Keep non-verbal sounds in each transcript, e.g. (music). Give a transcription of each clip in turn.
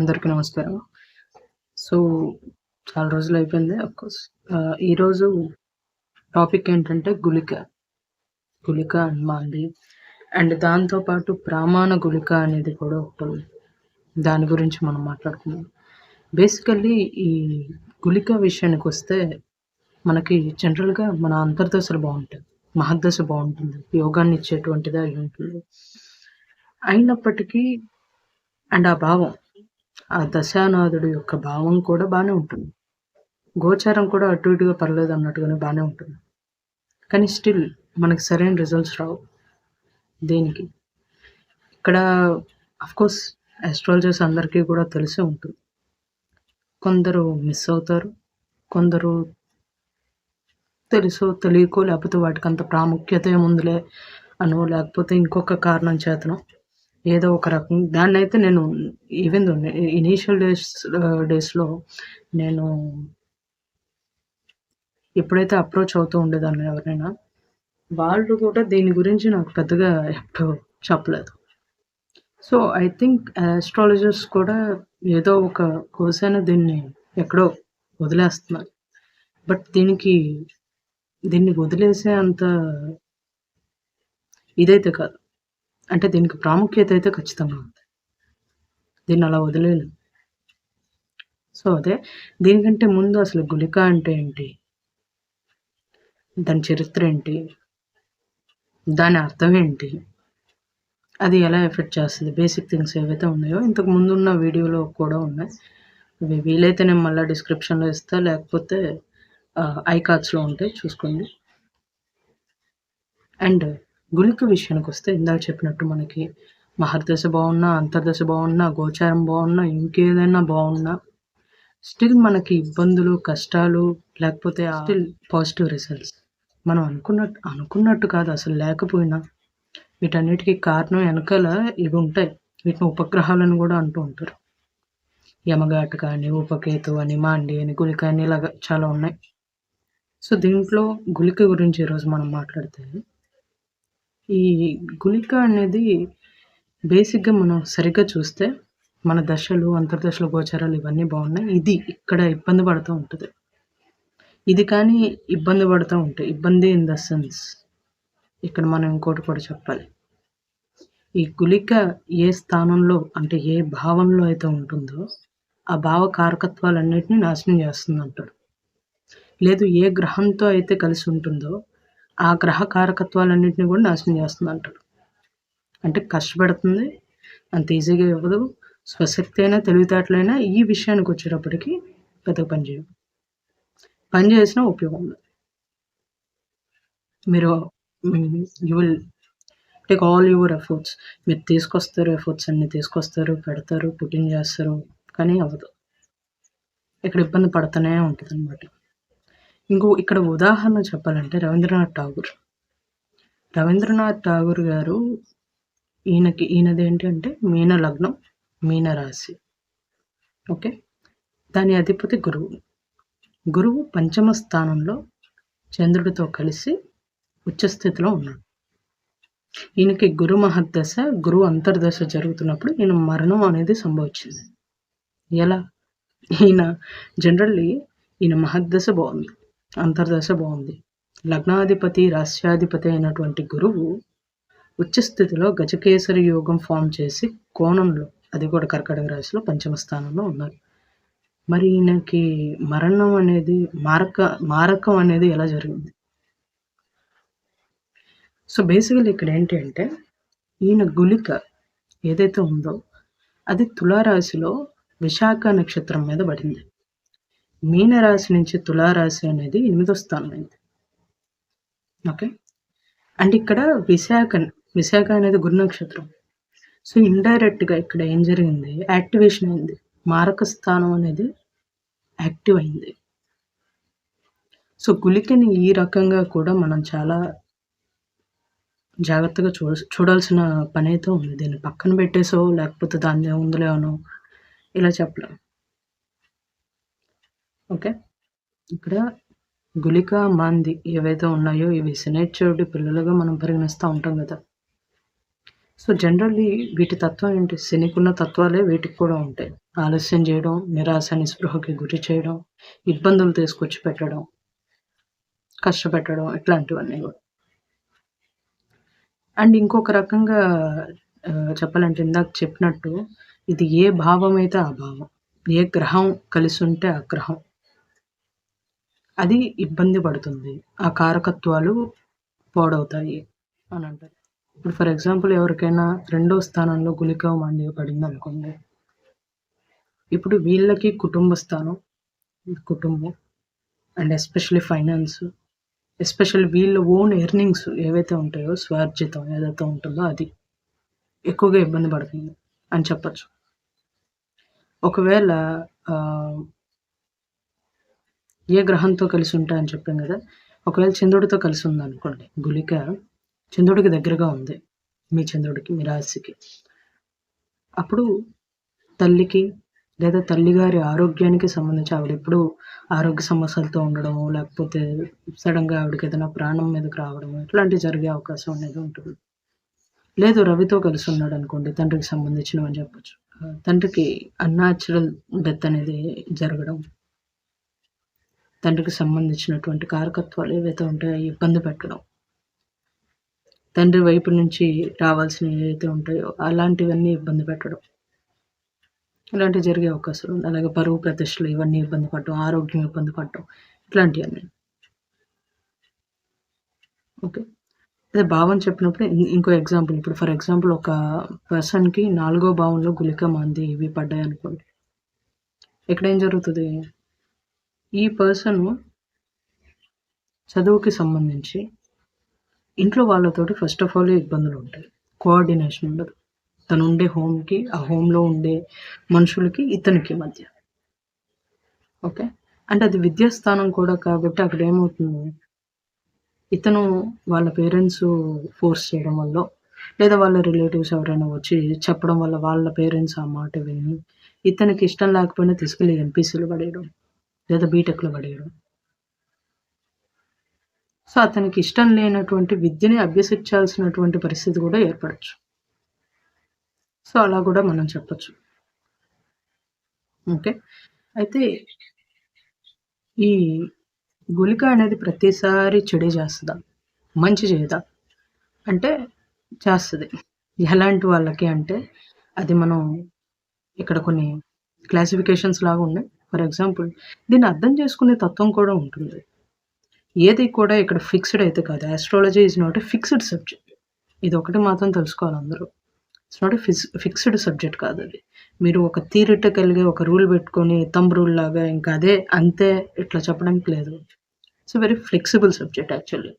అందరికీ నమస్కారం. సో చాలా రోజులు అయిపోయింది. అఫ్కోర్స్ ఈరోజు టాపిక్ ఏంటంటే గుళిక. గుళిక అండ్ మాంది అండ్ దాంతోపాటు ప్రామాణ గుళిక అనేది కూడా ఒకటి దాని గురించి మనం మాట్లాడుకున్నాం బేసికల్లీ ఈ గుళిక విషయానికి వస్తే మనకి జనరల్గా మన అంతర్దశలు బాగుంటాయి. మహద్దశ బాగుంటుంది. యోగాన్ని ఇచ్చేటువంటిది అయి ఉంటుంది. అయినప్పటికీ అండ్ ఆ భావం ఆ దశానాథుడి యొక్క భావం కూడా బాగానే ఉంటుంది. గోచారం కూడా అటు ఇటుగా పర్లేదు అన్నట్టుగానే బాగానే ఉంటుంది. కానీ స్టిల్ మనకి సరైన రిజల్ట్స్ రావు దేనికి. ఇక్కడ కోర్స్ ఆస్ట్రాలజర్స్ అందరికీ కూడా తెలిసే ఉంటుంది. కొందరు మిస్ అవుతారు కొందరు తెలుసో తెలియకో లేకపోతే వాటికి అంత ప్రాముఖ్యత ఏముందిలే అనో లేకపోతే ఇంకొక కారణం చేతనో ఏదో ఒక రకం దాన్నైతే నేను ఈవెన్ ఇనీషియల్ డేస్ డేస్‌లో నేను ఎప్పుడైతే అప్రోచ్ అవుతూ ఉండేదాన్ని ఎవరినైనా, వాళ్ళు కూడా దీని గురించి నాకు పెద్దగా ఎప్పుడు చెప్పలేదు. సో, ఐ థింక్ ఆస్ట్రాలజర్స్ కూడా ఏదో ఒక కోసైనా దీన్ని ఎక్కడో వదిలేస్తున్నారు. బట్ దీనికి దీన్ని వదిలేసే అంత ఇదైతే కాదు. అంటే దీనికి ప్రాముఖ్యత అయితే ఖచ్చితంగా ఉంది. దీన్ని అలా వదిలేదు సో, అదే దీనికంటే ముందు అసలు గుళిక అంటే ఏంటి? దాని చరిత్ర ఏంటి? దాని అర్థం ఏంటి? అది ఎలా ఎఫెక్ట్ చేస్తుంది బేసిక్ థింగ్స్ ఏవైతే ఉన్నాయో ఇంతకు ముందున్న వీడియోలో కూడా ఉన్నాయి. అవి వీలైతే నేను మళ్ళీ డిస్క్రిప్షన్‌లో ఇస్తా. లేకపోతే ఆహ్, ఉంటాయి చూసుకోండి. అండ్ గుళిక విషయానికొస్తే ఇందాక చెప్పినట్టు మనకి మహర్దశ బాగున్నా, అంతర్దశ బాగున్నా, గోచారం బాగున్నా, ఇంకేదైనా బాగున్నా స్టిల్ మనకి ఇబ్బందులు, కష్టాలు లేకపోతే స్టిల్ పాజిటివ్ రిజల్ట్స్. మనం అనుకున్నట్టు అనుకున్నట్టు కాదు అసలు లేకపోయినా వీటన్నిటికి కారణం వెనకాల ఇవి ఉంటాయి. వీటిని ఉపగ్రహాలని కూడా అంటూ ఉంటారు. యమగాటక అని, ఉపకేతు అని, మాండి అని, గుళిక అని ఇలాగ చాలా ఉన్నాయి. సో, దీంట్లో గుళిక గురించి ఈరోజు మనం మాట్లాడితే ఈ గుళిక అనేది బేసిక్‌గా మనం సరిగ్గా చూస్తే మన దశలు, అంతర్దశలు, గోచారాలు ఇవన్నీ బాగున్నాయి. ఇది ఇక్కడ ఇబ్బంది పడుతూ ఉంటుంది ఇది కానీ ఇబ్బంది పడుతూ ఉంటాయి. ఇబ్బంది ఇన్ ద సెన్స్ ఇక్కడ మనం ఇంకోటి కూడా చెప్పాలి. ఈ గుళిక ఏ స్థానంలో అంటే ఏ భావంలో అయితే ఉంటుందో ఆ భావ కారకత్వాలన్నింటినీ నాశనం చేస్తుంది అంటాడు లేదు ఏ గ్రహంతో అయితే కలిసి ఉంటుందో ఆ గ్రహ కారకత్వాలన్నింటినీ కూడా నాశనం చేస్తుంది అంటారు అంటే కష్టపెడుతుంది. అంత ఈజీగా ఇవ్వదు. స్వశక్తి అయినా, తెలివితేటలైనా ఈ విషయానికి వచ్చేటప్పటికి పెద్దగా పని చేయవు. పని ఉపయోగం ఉండదు. మీరు you will take all your efforts. మీరు తీసుకొస్తారు ఎఫర్ట్స్ అన్నీ తీసుకొస్తారు, పెడతారు, పుట్టింగ్ చేస్తారు. కానీ అవ్వదు. ఇక్కడ ఇబ్బంది పడుతూనే ఉంటుంది అన్నమాట ఇంకో ఇక్కడ ఉదాహరణ చెప్పాలంటే రవీంద్రనాథ్ ఠాగూర్. రవీంద్రనాథ్ ఠాగూర్ గారు ఈయనకి ఈయనదేంటంటే మీన లగ్నం, మీన రాశి. ఓకే. దాని అధిపతి గురువు. గురువు పంచమ స్థానంలో చంద్రుడితో కలిసి ఉచ్చస్థితిలో ఉన్నాడు. ఈయనకి గురు మహద్దశ, గురు అంతర్దశ జరుగుతున్నప్పుడు ఈయన మరణం అనేది సంభవించింది. ఎలా? ఈయన జనరల్లీ ఈయన మహద్దశ బాగుంది. అంతర్దశ బాగుంది. లగ్నాధిపతి, రాశ్యాధిపతి అయినటువంటి గురువు ఉచ్చస్థితిలో గజకేసరి యోగం ఫామ్ చేసి కోణంలో అది కూడా కర్కటక రాశిలో పంచమ స్థానంలో ఉన్నారు. మరి ఈయనకి మరణం అనేది మారక మారకం అనేది ఎలా జరిగింది? సో, బేసికల్లీ ఇక్కడ ఏంటి అంటే ఈయన గుళిక ఏదైతే ఉందో అది తులారాశిలో విశాఖ నక్షత్రం మీద పడింది. మీనరాశి నుంచి తులారాశి అనేది ఎనిమిదో స్థానం అయింది. ఓకే. అండ్ ఇక్కడ విశాఖ విశాఖ అనేది గురు నక్షత్రం. సో, ఇండైరెక్ట్‌గా ఇక్కడ ఏం జరిగింది యాక్టివేషన్ అయింది. మారక స్థానం అనేది యాక్టివ్ అయింది. సో, గుళికని ఈ రకంగా కూడా మనం చాలా జాగ్రత్తగా చూ చూడాల్సిన పని అయితే ఉంది. దీన్ని పక్కన పెట్టేసో లేకపోతే దానిదేముందిలే ఉందిలేనో ఇలా చెప్పలేం. ఓకే. ఇక్కడ గుళిక, మాంది ఏవైతే ఉన్నాయో ఇవి సినేచరుడి పిల్లలుగా మనం పరిగణిస్తా ఉంటాం కదా. సో జనరల్లీ వీటి తత్వం ఏంటి? శనికున్న తత్వాలే వీటికి కూడా ఉంటాయి. ఆలస్యం చేయడం నిరాశ నిస్పృహకి గురి చేయడం ఇబ్బందులు తీసుకొచ్చి పెట్టడం కష్టపెట్టడం ఇట్లాంటివన్నీ కూడా. అండ్ ఇంకొక రకంగా చెప్పాలంటే ఇందాక చెప్పినట్టు ఇది ఏ భావం అయితే ఆ భావం ఏ గ్రహం కలిసి ఉంటే ఆ గ్రహం. అది ఇబ్బంది పడుతుంది. ఆ కారకత్వాలు పాడవుతాయి అని అంటారు. ఇప్పుడు ఫర్ ఎగ్జాంపుల్ ఎవరికైనా రెండో స్థానంలో గులిక మండి పడింది అనుకోండి ఇప్పుడు వీళ్ళకి కుటుంబ స్థానం కుటుంబం అండ్ ఎస్పెషల్లీ ఫైనాన్స్ ఎస్పెషల్లీ వీళ్ళ ఓన్ ఎర్నింగ్స్ ఏవైతే ఉంటాయో స్వార్జితం ఏదైతే ఉంటుందో అది ఎక్కువగా ఇబ్బంది పడుతుంది అని చెప్పచ్చు. ఒకవేళ ఏ గ్రహంతో కలిసి ఉంటాయని చెప్పాం కదా ఒకవేళ చంద్రుడితో కలిసి ఉంది అనుకోండి గులిక చంద్రుడికి దగ్గరగా ఉంది మీ చంద్రుడికి మీ రాశికి. అప్పుడు తల్లికి లేదా తల్లిగారి ఆరోగ్యానికి సంబంధించి ఆవిడ ఎప్పుడు ఆరోగ్య సమస్యలతో ఉండడము లేకపోతే సడన్గా ఆవిడకి ఏదైనా ప్రాణం మీదకి రావడము ఇట్లాంటివి జరిగే అవకాశం అనేది ఉంటుంది. లేదు రవితో కలిసి ఉన్నాడు అనుకోండి తండ్రికి సంబంధించినవి అని చెప్పొచ్చు. తండ్రికి అన్యాచురల్ డెత్ అనేది జరగడం తండ్రికి సంబంధించినటువంటి కారకత్వాలు ఏవైతే ఉంటాయో అవి ఇబ్బంది పెట్టడం. తండ్రి వైపు నుంచి రావాల్సినవి ఏవైతే ఉంటాయో అలాంటివన్నీ ఇబ్బంది పెట్టడం. ఇలాంటివి జరిగే అవకాశాలు ఉంది అలాగే పరువు ప్రతిష్టలు ఇవన్నీ ఇబ్బంది పడటం ఆరోగ్యం ఇబ్బంది పడటం ఇట్లాంటివన్నీ. ఓకే. అదే భావం చెప్పినప్పుడు ఇంకో ఎగ్జాంపుల్. ఇప్పుడు ఫర్ ఎగ్జాంపుల్ ఒక పర్సన్కి నాలుగో భావంలో గులిక మంది ఇవి పడ్డాయి అనుకోండి ఇక్కడ ఏం జరుగుతుంది? ఈ పర్సన్ చదువుకి సంబంధించి ఇంట్లో వాళ్ళతోటి ఫస్ట్ ఆఫ్ ఆల్ ఇబ్బందులు ఉంటాయి. కోఆర్డినేషన్ ఉండదు. తను ఉండే హోమ్కి ఆ హోమ్లో ఉండే మనుషులకి ఇతనికి మధ్య. ఓకే? అంటే అది విద్యాస్థానం కూడా కాబట్టి అక్కడ ఏమవుతుంది? ఇతను వాళ్ళ పేరెంట్స్ ఫోర్స్ చేయడం వల్ల లేదా వాళ్ళ రిలేటివ్స్ ఎవరైనా వచ్చి చెప్పడం వల్ల వాళ్ళ పేరెంట్స్ ఆ మాట విని ఇతనికి ఇష్టం లేకపోయినా తీసుకెళ్ళి ఎంపీసీలు పడేయడం. లేదా బీటెక్లో పడేయడం. సో అతనికి ఇష్టం లేనటువంటి విద్యని అభ్యసించాల్సినటువంటి పరిస్థితి కూడా ఏర్పడచ్చు. సో అలా కూడా మనం చెప్పచ్చు. ఓకే? అయితే ఈ గుళిక అనేది ప్రతిసారి చెడే చేస్తుందా? మంచి చేయదా? అంటే చేస్తుంది. ఎలాంటి వాళ్ళకి అంటే అది మనం ఇక్కడ కొన్ని క్లాసిఫికేషన్స్ లాగా ఉన్నాయి. ఫర్ ఎగ్జాంపుల్ దీన్ని అర్థం చేసుకునే తత్వం కూడా ఉంటుంది. ఏది కూడా ఇక్కడ ఫిక్స్డ్ అయితే కాదు. Astrology is not a fixed subject ఇది ఒకటి మాత్రం తెలుసుకోవాలి అందరూ. It's not a fix fixed subject కాదు అది. మీరు ఒక థియరిటికల్గా ఒక రూల్ పెట్టుకొని తమ్ రూల్ లాగా ఇంకా అదే అంతే ఇట్లా చెప్పడానికి లేదు. It's very flexible subject actually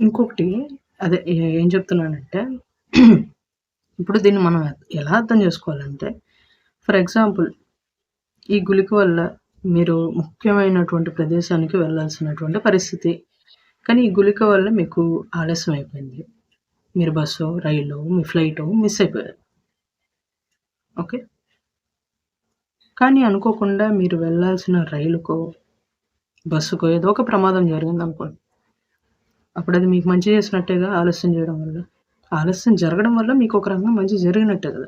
ఇంకొకటి అదే ఏం చెప్తున్నానంటే (clears throat) ఇప్పుడు దీన్ని మనం ఎలా అర్థం చేసుకోవాలంటే ఫర్ ఎగ్జాంపుల్ ఈ గుళిక వల్ల మీరు ముఖ్యమైనటువంటి ప్రదేశానికి వెళ్ళాల్సినటువంటి పరిస్థితి. కానీ ఈ గుళిక వల్ల మీకు ఆలస్యం అయిపోయింది. మీరు బస్సు రైలు మీ ఫ్లైట్ మిస్ అయిపోయారు. ఓకే? కానీ అనుకోకుండా మీరు వెళ్ళాల్సిన రైలుకో బస్సుకో ఏదో ఒక ప్రమాదం జరిగింది అనుకోండి. అప్పుడు అది మీకు మంచి చేసినట్టేగా ఆలస్యం చేయడం వల్ల? ఆలస్యం జరగడం వల్ల మీకు ఒక రకంగా మంచి జరిగినట్టే కదా.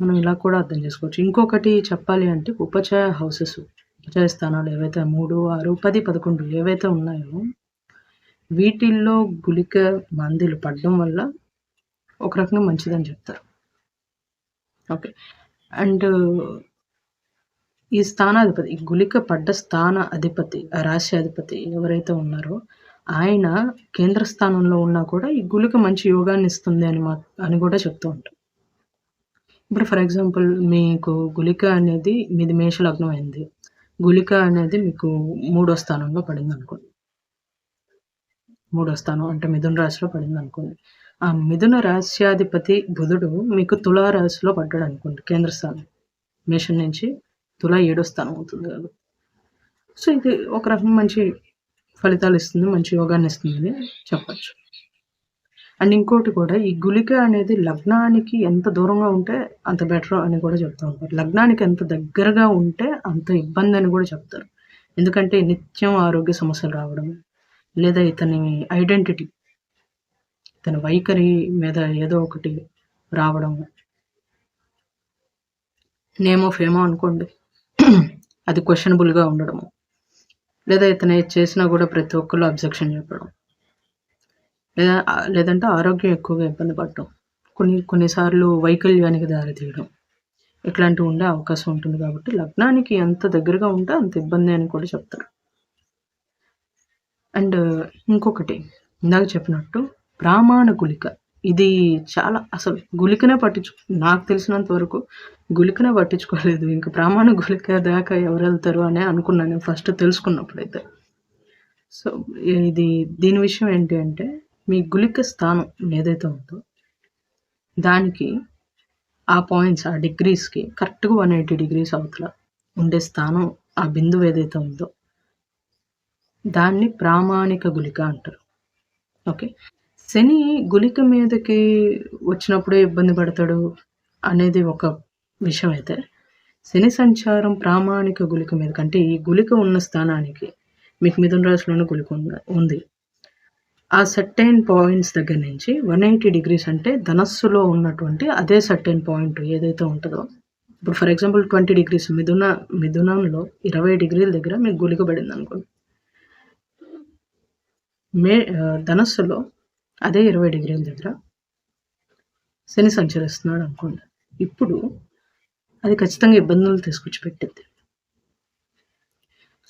మనం ఇలా కూడా అర్థం చేసుకోవచ్చు. ఇంకొకటి చెప్పాలి అంటే ఉపచయ హౌసెస్ ఉపచయ స్థానాలు ఏవైతే మూడు ఆరు పది పదకొండు ఏవైతే ఉన్నాయో వీటిల్లో గుళిక మందులు పడడం వల్ల ఒక రకంగా మంచిదని చెప్తారు. ఓకే. అండ్ ఈ స్థానాధిపతి ఈ గుళిక పడ్డ స్థాన అధిపతి ఆ రాశి అధిపతి ఎవరైతే ఉన్నారో ఆయన కేంద్ర స్థానంలో ఉన్నా కూడా ఈ గుళిక మంచి యోగాన్ని ఇస్తుంది అని మా అని కూడా చెప్తూ ఉంటాం ఇప్పుడు ఫర్ ఎగ్జాంపుల్ మీకు గుళిక అనేది మీది మేష లగ్నం అయింది. గుళిక అనేది మీకు మూడో స్థానంలో పడింది అనుకోండి. మూడో స్థానం అంటే మిథున రాశిలో పడింది అనుకోండి. ఆ మిథున రాశ్యాధిపతి బుధుడు మీకు తులా రాశిలో పడ్డాడు అనుకోండి కేంద్ర స్థానం. మేషం నుంచి తులా ఏడో స్థానం అవుతుంది కాబట్టి సో ఇది ఒక రకం మంచి ఫలితాలు ఇస్తుంది మంచి యోగాన్ని ఇస్తుంది అని చెప్పచ్చు. అండ్ ఇంకోటి కూడా ఈ గుళిక అనేది లగ్నానికి ఎంత దూరంగా ఉంటే అంత బెటర్ అని కూడా చెప్తూ ఉంటారు లగ్నానికి ఎంత దగ్గరగా ఉంటే అంత ఇబ్బంది అని కూడా చెప్తారు. ఎందుకంటే నిత్యం ఆరోగ్య సమస్యలు రావడం లేదా ఇతని ఐడెంటిటీ ఇతని వైఖరి మీద ఏదో ఒకటి రావడం నేమో ఫేమో అనుకోండి. అది క్వశ్చనబుల్గా ఉండడము. లేదా ఇతను చేసినా కూడా ప్రతి ఒక్కరు అబ్జెక్షన్ చెప్పడం. లేదా లేదంటే ఆరోగ్యం ఎక్కువగా ఇబ్బంది పడటం. కొన్ని కొన్నిసార్లు వైకల్యానికి దారితీయడం. ఇట్లాంటివి ఉండే అవకాశం ఉంటుంది కాబట్టి లగ్నానికి ఎంత దగ్గరగా ఉంటే అంత ఇబ్బంది అని కూడా చెప్తారు. అండ్ ఇంకొకటి ఇందాక చెప్పినట్టు ప్రామాణ గుళిక. ఇది చాలా అసలు గుళికనే పట్టించు నాకు తెలిసినంత వరకు గుళికనే పట్టించుకోలేదు. ఇంకా ప్రామాణ గుళిక దాకా ఎవరు వెళ్తారు అని అనుకున్నాను ఫస్ట్ తెలుసుకున్నప్పుడైతే. సో ఇది దీని విషయం ఏంటి అంటే మీ గుళిక స్థానం ఏదైతే ఉందో దానికి ఆ పాయింట్స్ ఆ డిగ్రీస్కి కరెక్ట్గా వన్ ఎయిటీ డిగ్రీస్ అవతల ఉండే స్థానం ఆ బిందువు ఏదైతే ఉందో దాన్ని ప్రామాణిక గుళిక అంటారు. ఓకే? శని గుళిక మీదకి వచ్చినప్పుడే ఇబ్బంది పడతాడు అనేది ఒక విషయం అయితే శని సంచారం ప్రామాణిక గుళిక మీద కంటే ఈ గుళిక ఉన్న స్థానానికి మీకు మిథున రాశిలోనే గుళిక ఉంది. ఆ సర్టైన్ పాయింట్స్ దగ్గర నుంచి వన్ ఎయిటీ డిగ్రీస్ అంటే ధనస్సులో ఉన్నటువంటి అదే సర్టైన్ పాయింట్ ఏదైతే ఉంటుందో. ఇప్పుడు ఫర్ ఎగ్జాంపుల్ ట్వంటీ డిగ్రీస్ మిథున మిథునంలో ఇరవై డిగ్రీల దగ్గర మీకు గుళిక పడింది అనుకోండి. మే ధనస్సులో అదే ఇరవై డిగ్రీల దగ్గర శని సంచరిస్తున్నాడు అనుకోండి. ఇప్పుడు అది ఖచ్చితంగా ఇబ్బందులు తీసుకొచ్చి పెట్టింది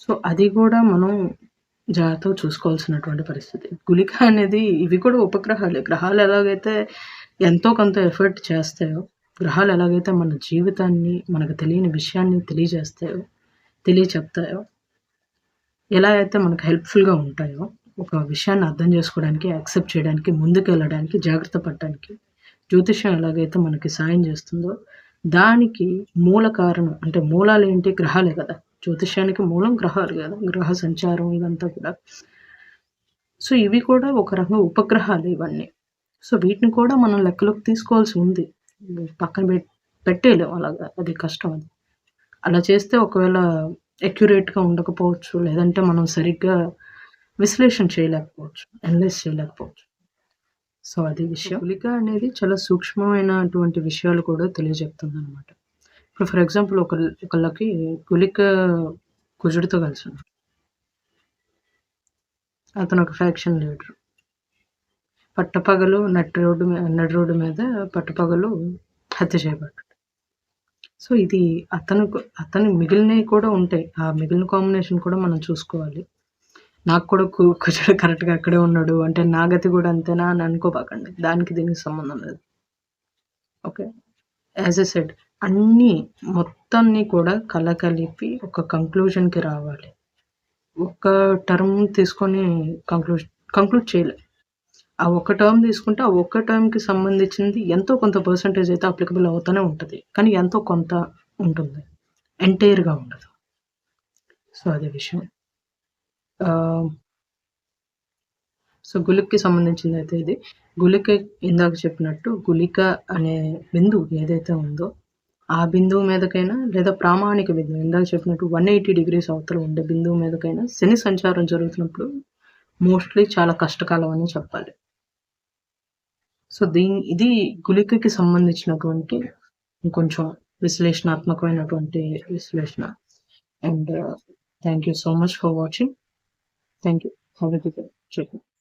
సో అది కూడా మనం జాగ్రత్తగా చూసుకోవాల్సినటువంటి పరిస్థితి. గుళిక అనేది ఇవి కూడా ఉపగ్రహాలే. గ్రహాలు ఎలాగైతే ఎంతో కొంత ఎఫర్ట్ చేస్తాయో గ్రహాలు ఎలాగైతే మన జీవితాన్ని మనకు తెలియని విషయాన్ని తెలియజేస్తాయో తెలియచెప్తాయో ఎలా అయితే మనకు హెల్ప్ఫుల్గా ఉంటాయో ఒక విషయాన్ని అర్థం చేసుకోవడానికి యాక్సెప్ట్ చేయడానికి ముందుకు వెళ్ళడానికి జాగ్రత్త పడడానికి జ్యోతిషం ఎలాగైతే మనకి సాయం చేస్తుందో దానికి మూల కారణం అంటే మూలాలు ఏంటి? గ్రహాలే కదా. జ్యోతిష్యానికి మూలం గ్రహాలు కదా గ్రహ సంచారం ఇదంతా కూడా. సో ఇవి కూడా ఒక రకంగా ఉపగ్రహాలు ఇవన్నీ. సో వీటిని కూడా మనం లెక్కలోకి తీసుకోవాల్సి ఉంది. పక్కన పెట్ పెట్టేయలేం అలాగా అది కష్టం అది. అలా చేస్తే ఒకవేళ అక్యురేట్గా ఉండకపోవచ్చు లేదంటే మనం సరిగ్గా విశ్లేషణ చేయలేకపోవచ్చు అనలైజ్ చేయలేకపోవచ్చు. సో అది విషయం. గుళిక అనేది చాలా సూక్ష్మమైనటువంటి విషయాలు కూడా తెలియజెప్తుంది అనమాట ఇప్పుడు ఫర్ ఎగ్జాంపుల్ ఒక ఒకళ్ళకి గుళిక కుజుడితో కలిసి అతను ఒక ఫ్యాక్షన్ లీడర్ పట్టపగలు నట్టి రోడ్డు నడి రోడ్డు మీద పట్టపగలు హత్య చేయబడ్డాడు. సో ఇది అతను అతని మిగిలినవి కూడా ఉంటాయి. ఆ మిగిలిన కాంబినేషన్ కూడా మనం చూసుకోవాలి. నాకు కూడా కు కుజుడు కరెక్ట్గా అక్కడే ఉన్నాడు అంటే నా గతి కూడా అంతేనా అని అనుకోపాకండి దానికి దీనికి సంబంధం లేదు. ఓకే? యాజ్ ఎ సెడ్ అన్నీ మొత్తాన్ని కూడా కలగలిపి ఒక కంక్లూజన్కి రావాలి. ఒక టర్మ్ తీసుకొని కంక్లూజ్ కంక్లూడ్ చేయలే. ఆ ఒక్క టర్మ్ తీసుకుంటే ఆ ఒక్క టర్మ్కి సంబంధించింది ఎంతో కొంత పర్సంటేజ్ అయితే అప్లికబుల్ అవుతూనే ఉంటుంది. కానీ ఎంతో కొంత ఉంటుంది. ఎంటైర్గా ఉండదు. సో అదే విషయం. సో గులికకి సంబంధించింది అయితే ఇది. గులిక ఇందాక చెప్పినట్టు గులిక అనే బిందువు ఏదైతే ఉందో ఆ బిందువు మీదకైనా లేదా ప్రామాణిక బిందువు ఇందాక చెప్పినట్టు వన్ ఎయిటీ డిగ్రీస్ అవతల ఉండే బిందువు మీదకైనా శని సంచారం జరుగుతున్నప్పుడు మోస్ట్లీ చాలా కష్టకాలం అని చెప్పాలి. సో దీని ఇది గులికకి సంబంధించినటువంటి కొంచెం విశ్లేషణాత్మకమైనటువంటి విశ్లేషణ. And thank you so much for watching thank you Have a good చెప్పండి